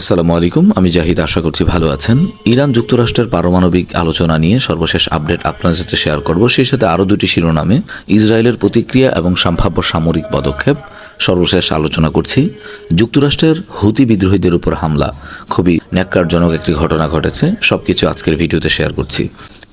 আসসালামু আলাইকুম, আমি জাহিদ, আশা করছি ভালো আছেন। ইরান যুক্তরাষ্ট্রের পারমাণবিক আলোচনা নিয়ে সর্বশেষ আপডেট আপনার সাথে শেয়ার করব। সেই সাথে আরও দুটি শিরোনামে ইসরায়েলের প্রতিক্রিয়া এবং সম্ভাব্য সামরিক পদক্ষেপ। সর্বশেষ আলোচনা করছি। যুক্তরাষ্ট্রের হুতি বিদ্রোহীদের উপর হামলা। খুবই ন্যাক্কারজনক একটি ঘটনা ঘটেছে। সব কিছু আজকের ভিডিওতে শেয়ার করছি।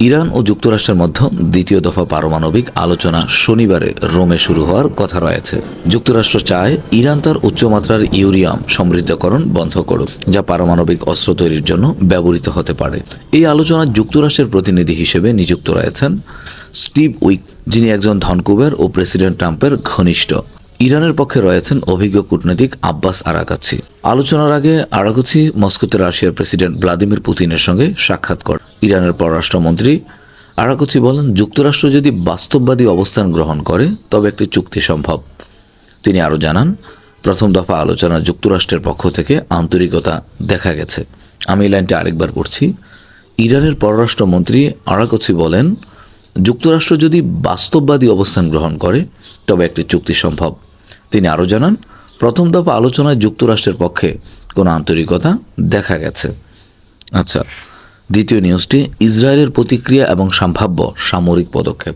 ইরান ও যুক্তরাষ্ট্রের মধ্যে দ্বিতীয় দফা পারমাণবিক আলোচনা শনিবারে রোমে শুরু হওয়ার কথা রয়েছে। যুক্তরাষ্ট্র চায় ইরান তার উচ্চমাত্রার ইউরিয়াম সমৃদ্ধকরণ বন্ধ করুক, যা পারমাণবিক অস্ত্র তৈরির জন্য ব্যবহৃত হতে পারে। এই আলোচনায় যুক্তরাষ্ট্রের প্রতিনিধি হিসেবে নিযুক্ত রয়েছেন স্টিভ উইক, যিনি একজন ধনকুবের ও প্রেসিডেন্ট ট্রাম্পের ঘনিষ্ঠ। ইরানের পক্ষে রয়েছেন অভিজ্ঞ কূটনীতিক আব্বাস আরাকাছি আলোচনার আগে আরাকাছি মস্কোতে রাশিয়ার প্রেসিডেন্ট ভ্লাদিমির পুতিনের সঙ্গে সাক্ষাৎ করেন। ইরানের পররাষ্ট্রমন্ত্রী আরাকাছি বলেন, যুক্তরাষ্ট্র যদি বাস্তববাদী অবস্থান গ্রহণ করে, তবে একটি চুক্তি সম্ভব। তিনি আরও জানান, প্রথম দফা আলোচনা যুক্তরাষ্ট্রের পক্ষ থেকে আন্তরিকতা দেখা গেছে। আমি এই লাইনটি আরেকবার পড়ছি। ইরানের পররাষ্ট্রমন্ত্রী আরাকছি বলেন, যুক্তরাষ্ট্র যদি বাস্তববাদী অবস্থান গ্রহণ করে, তবে একটি চুক্তি সম্ভব। তিনি আরও জানান, প্রথম দফা আলোচনায় যুক্তরাষ্ট্রের পক্ষে কোনো আন্তরিকতা দেখা গেছে। আচ্ছা দ্বিতীয় নিউজটি, ইসরায়েলের প্রতিক্রিয়া এবং সম্ভাব্য সামরিক পদক্ষেপ।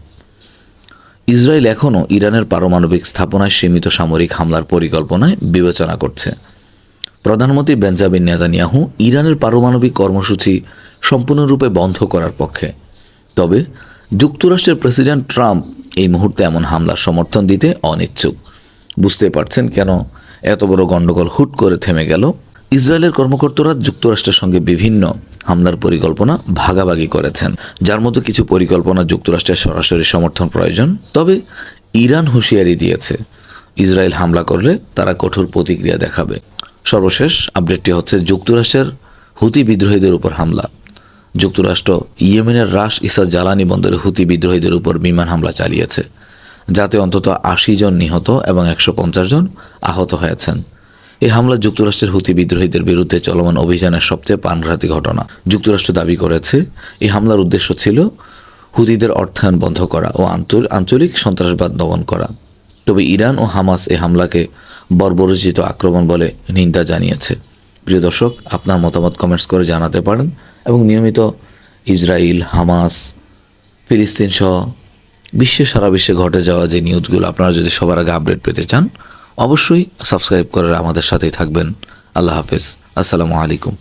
ইসরায়েল এখনও ইরানের পারমাণবিক স্থাপনায় সীমিত সামরিক হামলার পরিকল্পনায় বিবেচনা করছে। প্রধানমন্ত্রী বেঞ্জামিন নেতানিয়াহু ইরানের পারমাণবিক কর্মসূচি সম্পূর্ণরূপে বন্ধ করার পক্ষে। তবে যুক্তরাষ্ট্রের প্রেসিডেন্ট ট্রাম্প এই মুহূর্তে এমন হামলার সমর্থন দিতে অনিচ্ছুক। বুঝতে পারছেন কেন এত বড় গণ্ডগোল হুট করে থেমে গেল? ইসরায়েলের কর্মকর্তারা যুক্তরাষ্ট্রের সঙ্গে বিভিন্ন হামলার পরিকল্পনা ভাগাভাগি করেছেন। যার মতো কিছু পরিকল্পনা যুক্তরাষ্ট্রের সরাসরি সমর্থন প্রয়োজন, তবে ইরান হুঁশিয়ারি দিয়েছে, ইসরায়েল হামলা করলে তারা কঠোর প্রতিক্রিয়া দেখাবে। সর্বশেষ আপডেটটি হচ্ছে যুক্তরাষ্ট্রের হুতি বিদ্রোহীদের উপর হামলা। যুক্তরাষ্ট্র ইয়েমেনের রাশ ইসা জ্বালানি বন্দরে হুতি বিদ্রোহীদের উপর বিমান হামলা চালিয়েছে, যাতে অন্তত আশি জন নিহত এবং একশো পঞ্চাশ জন আহত হয়েছেন। এই হামলা যুক্তরাষ্ট্রের হুতি বিদ্রোহীদের বিরুদ্ধে চলমান অভিযানের সবচেয়ে প্রাণঘাতী ঘটনা। যুক্তরাষ্ট্র দাবি করেছে, এই হামলার উদ্দেশ্য ছিল হুতিদের অর্থায়ন বন্ধ করা ও আঞ্চলিক সন্ত্রাসবাদ দমন করা। তবে ইরান ও হামাস এই হামলাকে বর্বরোচিত আক্রমণ বলে নিন্দা জানিয়েছে। প্রিয় দর্শক, আপনার মতামত কমেন্টস করে জানাতে পারেন এবং নিয়মিত ইসরায়েল হামাস, ফিলিস্তিন সহ বিশ্বে সারা বিশ্বে ঘটে যাওয়া যে নিউজগুলো আপনারা যদি সবার আগে আপডেট পেতে চান অবশ্যই সাবস্ক্রাইব করার আমাদের সাথেই থাকবেন। আল্লাহ হাফেজ। আসসালামু আলাইকুম।